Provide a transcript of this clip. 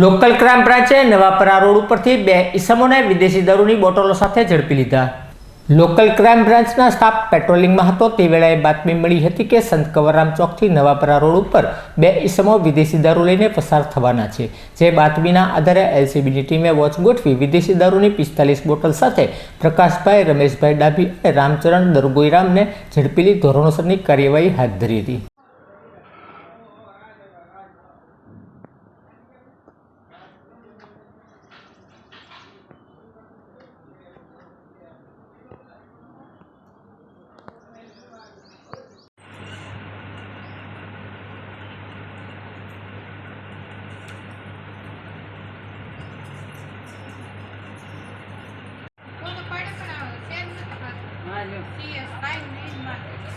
Local crime બ્રાન્ચે Navapara road ઉપરથી બે ઈસમોને વિદેશી દારૂની બોટલો સાથે ઝડપી લીધા. લોકલ ક્રાઇમ બ્રાન્ચના સ્ટાફ પેટ્રોલિંગમાં હતો. તે વેળાએ બાતમી મળી હતી કે સંત કવરરામ ચોકથી નવાપરા રોડ ઉપર બે ઈસમો વિદેશી દારૂ લઈને પસાર થવાના છે. જે બાતમીના આધારે એલસીબીની ટીમે વોચ ગોઠવી વિદેશી દારૂની પિસ્તાલીસ બોટલ સાથે પ્રકાશભાઈ, રમેશભાઈ ડાભી અને રામચરણ દરગોઈરામને ઝડપીલી ધોરણોસરની કાર્યવાહી હાથ ધરી હતી. ઓલો પાડે પણ